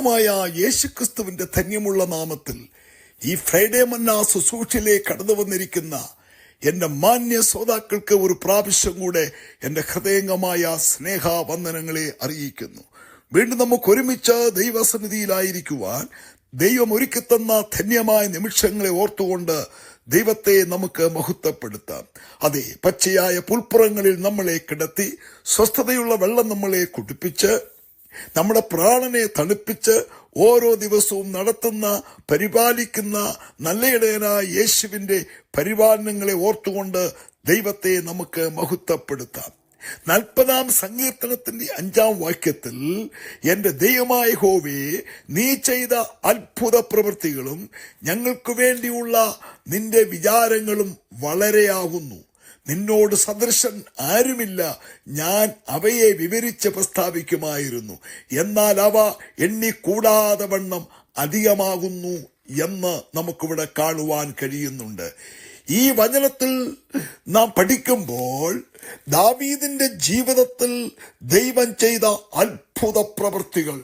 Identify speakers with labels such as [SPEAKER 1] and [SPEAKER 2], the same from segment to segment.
[SPEAKER 1] കർത്താവായ യേശുക്രിസ്തുവിന്റെ ധന്യമുള്ള നാമത്തിൽ ഈ ഫ്രൈഡേ മന്ന ശുശ്രൂഷയിലേക്ക് കടന്നു വന്നിരിക്കുന്ന എന്റെ മാന്യ ശ്രോതാക്കൾക്ക് ഒരു പ്രാവശ്യം കൂടെ എന്റെ ഹൃദയംഗമായ സ്നേഹ വന്ദനങ്ങളെ അറിയിക്കുന്നു. വീണ്ടും നമുക്ക് ഒരുമിച്ച് ദൈവസന്നിധിയിലായിരിക്കുവാൻ ദൈവം ഒരുക്കിത്തന്ന ധന്യമായ നിമിഷങ്ങളെ ഓർത്തുകൊണ്ട് ദൈവത്തെ നമുക്ക് മഹത്വപ്പെടുത്താം. അതെ പച്ചയായ പുൽപ്പുറങ്ങളിൽ നമ്മളെ കിടത്തി സ്വസ്ഥതയുള്ള വെള്ളം നമ്മളെ കുടിപ്പിച്ച് നമ്മുടെ പ്രാണനെ തണുപ്പിച്ച് ഓരോ ദിവസവും നടത്തുന്ന പരിപാലിക്കുന്ന നല്ലയിടയനായ യേശുവിന്റെ പരിപാലനങ്ങളെ ഓർത്തുകൊണ്ട് ദൈവത്തെ നമുക്ക് മഹത്വപ്പെടുത്താം. നാൽപ്പതാം സങ്കീർത്തനത്തിന്റെ അഞ്ചാം വാക്യത്തിൽ എന്റെ ദൈവമായ ഹോവേ നീ ചെയ്ത അത്ഭുത പ്രവൃത്തികളും ഞങ്ങൾക്ക് വേണ്ടിയുള്ള നിന്റെ വിചാരങ്ങളും വളരെയാകുന്നു നിന്നോട് സദൃശൻ ആരുമില്ല. ഞാൻ അവയെ വിവരിച്ച് പ്രസ്താവിക്കുമായിരുന്നു. എന്നാൽ അവ എണ്ണിക്കൂടാതെ വണ്ണം അധികമാകുന്നു എന്ന് നമുക്കിവിടെ കാണുവാൻ കഴിയുന്നുണ്ട്. ഈ വചനത്തിൽ നാം പഠിക്കുമ്പോൾ ദാവീദിന്റെ ജീവിതത്തിൽ ദൈവം ചെയ്ത അത്ഭുത പ്രവൃത്തികൾ.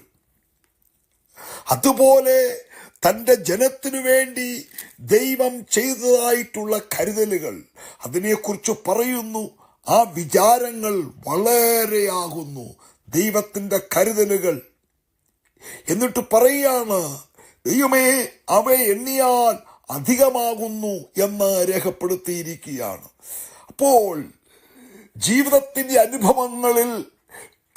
[SPEAKER 1] അതുപോലെ തന്റെ ജനത്തിനു വേണ്ടി ദൈവം ചെയ്തതായിട്ടുള്ള കരുതലുകൾ. അതിനെക്കുറിച്ച് പറയുന്നു ആ വിചാരങ്ങൾ വളരെയാകുന്നു. ദൈവത്തിന്റെ കരുതലുകൾ. എന്നിട്ട് പറയാണ് ദൈവമേ അവ എണ്ണിയാൽ അധികമാകുന്നു എന്ന് രേഖപ്പെടുത്തിയിരിക്കുകയാണ്. അപ്പോൾ ജീവിതത്തിന്റെ അനുഭവങ്ങളിൽ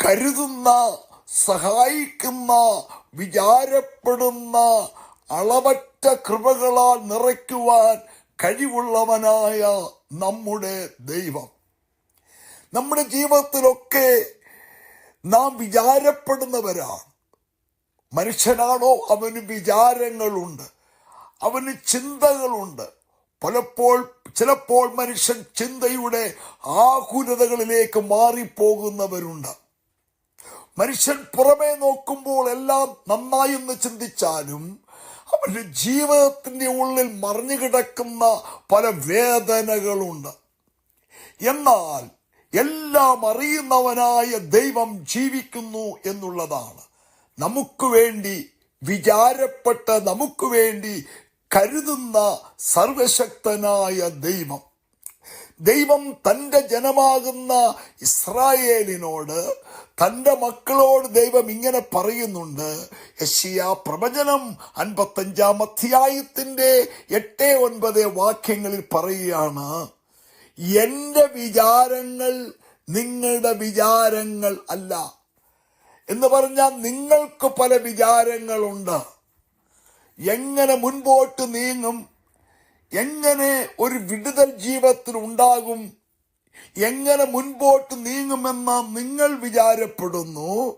[SPEAKER 1] കരുതുന്ന സഹായിക്കുന്ന വിചാരപ്പെടുന്ന അളവറ്റ കൃപകളാൽ നിറയ്ക്കുവാൻ കഴിവുള്ളവനായ നമ്മുടെ ദൈവം. നമ്മുടെ ജീവിതത്തിലൊക്കെ നാം വിചാരപ്പെടുന്നവരാണ്. മനുഷ്യനാണോ? അവന് വിചാരങ്ങളുണ്ട്. അവന് ചിന്തകളുണ്ട്. പലപ്പോൾ ചിലപ്പോൾ മനുഷ്യൻ ചിന്തയുടെ ആകുലതകളിലേക്ക് മാറിപ്പോകുന്നവരുണ്ട്. മനുഷ്യൻ പുറമേ നോക്കുമ്പോൾ എല്ലാം നന്നായി നന്നായെന്ന് ചിന്തിച്ചാലും അവന്റെ ജീവിതത്തിന്റെ ഉള്ളിൽ മറിഞ്ഞു കിടക്കുന്ന പല വേദനകളുണ്ട്. എന്നാൽ എല്ലാം അറിയുന്നവനായ ദൈവം ജീവിക്കുന്നു എന്നുള്ളതാണ്. നമുക്ക് വേണ്ടി വിചാരപ്പെട്ട് നമുക്ക് വേണ്ടി കരുതുന്ന സർവശക്തനായ ദൈവം. ദൈവം തന്റെ ജനമാകുന്ന ഇസ്രായേലിനോട് തന്റെ മക്കളോട് ദൈവം ഇങ്ങനെ പറയുന്നുണ്ട്. യശിയ പ്രവചനം അൻപത്തഞ്ചാം അധ്യായത്തിന്റെ എട്ട് ഒൻപത് വാക്യങ്ങളിൽ പറയുകയാണ് എന്റെ വിചാരങ്ങൾ നിങ്ങളുടെ വിചാരങ്ങൾ അല്ല. എന്ന് പറഞ്ഞാൽ നിങ്ങൾക്ക് പല വിചാരങ്ങളുണ്ട്. എങ്ങനെ മുൻപോട്ട് നീങ്ങും? എങ്ങനെ ഒരു വിടുതൽ ജീവിതത്തിൽ ഉണ്ടാകും? എങ്ങനെ മുൻപോട്ട് നീങ്ങുമെന്ന് നിങ്ങൾ വിചാരപ്പെടുന്നു.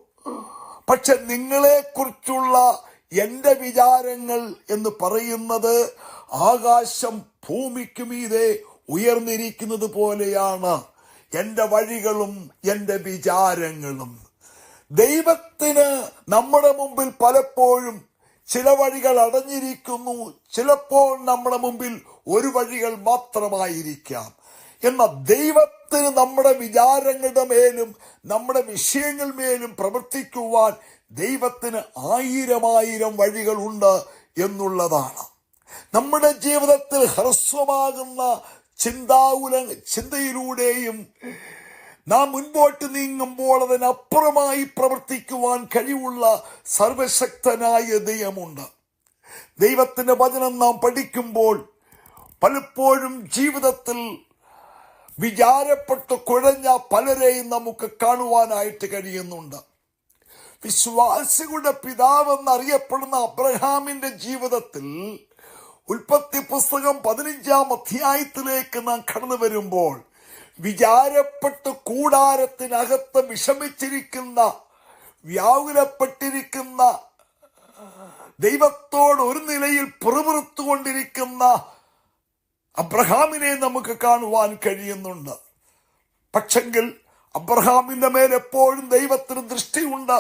[SPEAKER 1] പക്ഷെ നിങ്ങളെക്കുറിച്ചുള്ള എന്റെ വിചാരങ്ങൾ എന്ന് പറയുന്നത് ആകാശം ഭൂമിക്ക് മീതെ ഉയർന്നിരിക്കുന്നത് പോലെയാണ്. എന്റെ വഴികളും എന്റെ വിചാരങ്ങളും. ദൈവത്തിന് നമ്മുടെ മുമ്പിൽ പലപ്പോഴും ചില വഴികൾ അടഞ്ഞിരിക്കുന്നു. ചിലപ്പോൾ നമ്മുടെ മുമ്പിൽ ഒരു വഴികൾ മാത്രമായിരിക്കാം. എന്ന ദൈവത്തിന് നമ്മുടെ വിചാരങ്ങളുടെ മേലും നമ്മുടെ വിഷയങ്ങൾ മേലും പ്രവർത്തിക്കുവാൻ ദൈവത്തിന് ആയിരം വഴികളുണ്ട് എന്നുള്ളതാണ്. നമ്മുടെ ജീവിതത്തിൽ ഹ്രസ്വമാകുന്ന ചിന്താകുല ചിന്തയിലൂടെയും നാം മുൻപോട്ട് നീങ്ങുമ്പോൾ അതിനപ്പുറമായി പ്രവർത്തിക്കുവാൻ കഴിവുള്ള സർവശക്തനായ ദൈവമുണ്ട്. ദൈവത്തിന്റെ വചനം നാം പഠിക്കുമ്പോൾ പലപ്പോഴും ജീവിതത്തിൽ വിചാരപ്പെട്ട് കുഴഞ്ഞ പലരെയും നമുക്ക് കാണുവാനായിട്ട് കഴിയുന്നുണ്ട്. വിശ്വാസികളുടെ പിതാവ് എന്നറിയപ്പെടുന്ന അബ്രഹാമിന്റെ ജീവിതത്തിൽ ഉൽപ്പത്തി പുസ്തകം പതിനഞ്ചാം അധ്യായത്തിലേക്ക് നാം കടന്നു വരുമ്പോൾ വിചാരപ്പെട്ട് കൂടാരത്തിനകത്ത് വിഷമിച്ചിരിക്കുന്ന വ്യാകുലപ്പെട്ടിരിക്കുന്ന ദൈവത്തോട് ഒരു നിലയിൽ പിറുപിറുത്തുകൊണ്ടിരിക്കുന്ന അബ്രഹാമിനെ നമുക്ക് കാണുവാൻ കഴിയുന്നുണ്ട്. പക്ഷെങ്കിൽ അബ്രഹാമിന്റെ മേൽ എപ്പോഴും ദൈവത്തിന് ദൃഷ്ടിയുണ്ട്.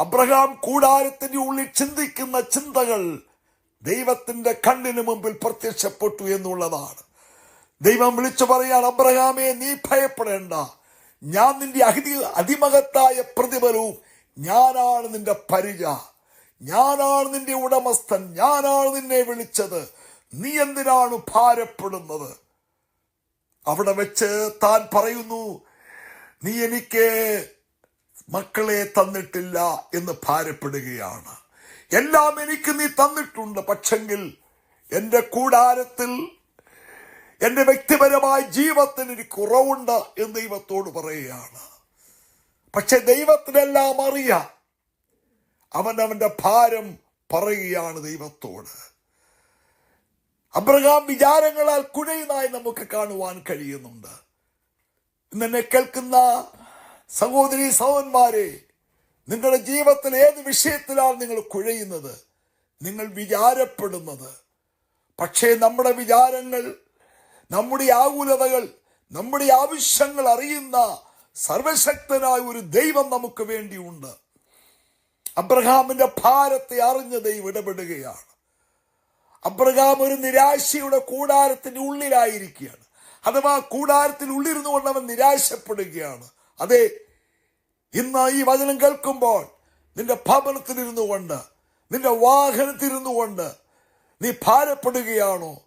[SPEAKER 1] അബ്രഹാം കൂടാരത്തിന്റെ ഉള്ളിൽ ചിന്തിക്കുന്ന ചിന്തകൾ ദൈവത്തിന്റെ കണ്ണിന് മുമ്പിൽ പ്രത്യക്ഷപ്പെട്ടു എന്നുള്ളതാണ്. ദൈവം വിളിച്ചു പറയാൻ അബ്രഹാമേ നീ ഭയപ്പെടേണ്ട. ഞാൻ നിന്റെ അതി അതിമഹത്തായ പ്രതിഫലവും ഞാനാണ് നിന്റെ പരിച. ഞാനാണ് നിന്റെ ഉടമസ്ഥൻ. ഞാനാണ് നിന്നെ വിളിച്ചത്. നീ എന്തിനാണ് ഭാരപ്പെടുന്നത്? അവിടെ വെച്ച് താൻ പറയുന്നു നീ എനിക്ക് മക്കളെ തന്നിട്ടില്ല എന്ന് ഭാരപ്പെടുകയാണ്. എല്ലാം എനിക്ക് നീ തന്നിട്ടുണ്ട്. പക്ഷെങ്കിൽ എന്റെ കൂടാരത്തിൽ എന്റെ വ്യക്തിപരമായ ജീവിതത്തിന് ഒരു കുറവുണ്ട് എന്ന് ദൈവത്തോട് പറയുകയാണ്. പക്ഷെ ദൈവത്തിനെല്ലാം അറിയാം. അവൻ അവന്റെ ഭാരം പറയുകയാണ് ദൈവത്തോട്. അബ്രഹാം വിചാരങ്ങളാൽ കുഴയുന്നതായി നമുക്ക് കാണുവാൻ കഴിയുന്നുണ്ട്. ഇന്ന് കേൾക്കുന്ന സഹോദരി സഹോദന്മാരെ നിങ്ങളുടെ ജീവിതത്തിൽ ഏത് വിഷയത്തിലാണ് നിങ്ങൾ കുഴയുന്നത്? നിങ്ങൾ വിചാരപ്പെടുന്നത്. പക്ഷേ നമ്മുടെ വിചാരങ്ങൾ നമ്മുടെ ആകുലതകൾ നമ്മുടെ ആവശ്യങ്ങൾ അറിയുന്ന സർവശക്തനായ ഒരു ദൈവം നമുക്ക് വേണ്ടിയുണ്ട്. അബ്രഹാമിന്റെ ഭാരത്തെ അറിഞ്ഞ ദൈവം ഇടപെടുകയാണ്. അബ്രഹാം ഒരു നിരാശയുടെ കൂടാരത്തിന്റെ ഉള്ളിലായിരിക്കുകയാണ്. അഥവാ കൂടാരത്തിൽ ഉള്ളിരുന്നു കൊണ്ട് അവൻ നിരാശപ്പെടുകയാണ്. അതെ ഇന്ന് ഈ വചനം കേൾക്കുമ്പോൾ നിന്റെ ഭവനത്തിലിരുന്നു കൊണ്ട് നിന്റെ വാഹനത്തിരുന്നു കൊണ്ട് നീ ഭാരപ്പെടുകയാണോ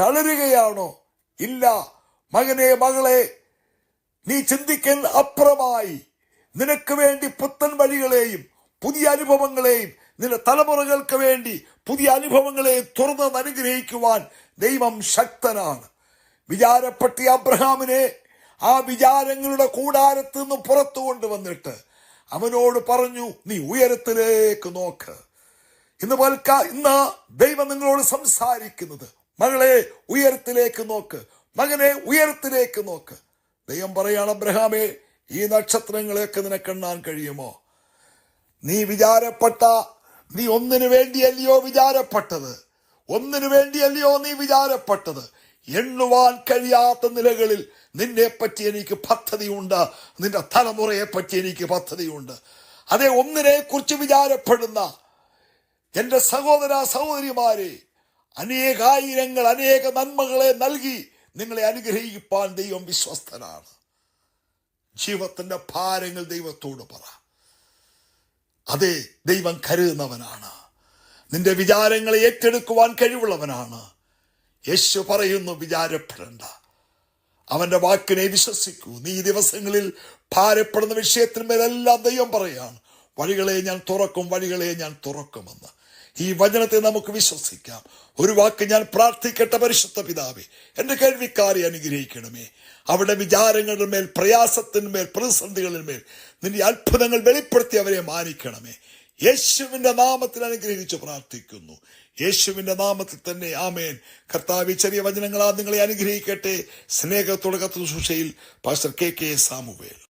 [SPEAKER 1] തളരുകയാണോ? ഇല്ല മകനെ മകളെ നീ ചിന്തിക്കൽ അപ്പുറമായി നിനക്ക് വേണ്ടി പുത്തൻ വഴികളെയും പുതിയ അനുഭവങ്ങളെയും നിന്റെ തലമുറകൾക്ക് വേണ്ടി പുതിയ അനുഭവങ്ങളെ തുറന്ന് അനുഗ്രഹിക്കുവാൻ ദൈവം ശക്തനാണ്. വിചാരപ്പെട്ടി അബ്രഹാമിനെ ആ വിചാരങ്ങളുടെ കൂടാരത്തിൽ നിന്ന് പുറത്തു കൊണ്ടുവന്നിട്ട് അവനോട് പറഞ്ഞു നീ ഉയരത്തിലേക്ക് നോക്ക്. ഇന്ന് പോൽക്ക ഇന്ന് ദൈവം നിങ്ങളോട് സംസാരിക്കുന്നത് മകളെ ഉയരത്തിലേക്ക് നോക്ക്. മകനെ ഉയരത്തിലേക്ക് നോക്ക്. ദൈവം പറയാണ് അബ്രഹാമേ ഈ നക്ഷത്രങ്ങളെയൊക്കെ നിനക്കെണ്ണാൻ കഴിയുമോ? നീ വിചാരപ്പെട്ട നീ ഒന്നിനു വേണ്ടിയല്ലയോ വിചാരപ്പെട്ടത്? ഒന്നിനു വേണ്ടിയല്ലയോ നീ വിചാരപ്പെട്ടത്? എണ്ണുവാൻ കഴിയാത്ത നിലകളിൽ നിന്നെ പറ്റി എനിക്ക് പദ്ധതിയുണ്ട്. നിന്റെ തലമുറയെ പറ്റി എനിക്ക് പദ്ധതിയുണ്ട്. അതേ ഒന്നിനെ കുറിച്ച് വിചാരപ്പെടുന്ന എന്റെ സഹോദര സഹോദരിമാരെ അനേകായിരങ്ങൾ അനേക നന്മകളെ നൽകി നിങ്ങളെ അനുഗ്രഹിക്കാൻ ദൈവം വിശ്വസ്തനാണ്. ജീവിതത്തിന്റെ ഭാരങ്ങൾ ദൈവത്തോട് പറ. അതെ ദൈവം കരുതുന്നവനാണ്. നിന്റെ വിചാരങ്ങളെ ഏറ്റെടുക്കുവാൻ കഴിവുള്ളവനാണ്. യേശു പറയുന്നു വിചാരപ്പെടണ്ട. അവന്റെ വാക്കിനെ വിശ്വസിക്കൂ. നീ ഈ ദിവസങ്ങളിൽ ഭാരപ്പെടുന്ന വിഷയത്തിന്മേലെല്ലാം ദൈവം പറയാണ്. വഴികളെ ഞാൻ തുറക്കും വഴികളെ ഞാൻ തുറക്കുമെന്ന്. ഈ വചനത്തെ നമുക്ക് വിശ്വസിക്കാം. ഒരു വാക്ക് ഞാൻ പ്രാർത്ഥിക്കട്ടെ പരിശുദ്ധ പിതാവേ. എന്റെ കേൾവിക്കാരെ അനുഗ്രഹിക്കണമേ. അവിടെ വിചാരങ്ങളുടെ മേൽ പ്രയാസത്തിന്മേൽ പ്രതിസന്ധികളിന്മേൽ നിന്റെ അത്ഭുതങ്ങൾ വെളിപ്പെടുത്തി അവരെ മാനിക്കണമേ. യേശുവിന്റെ നാമത്തിൽ അനുഗ്രഹിച്ചു പ്രാർത്ഥിക്കുന്നു. യേശുവിന്റെ നാമത്തിൽ തന്നെ ആമേൻ. കർത്താവ് ചെറിയ വചനങ്ങളാ നിങ്ങളെ അനുഗ്രഹിക്കട്ടെ. സ്നേഹത്തോടെ കത്തുശുഷയിൽ പാസ്റ്റർ കെ കെ സാമുവേൽ.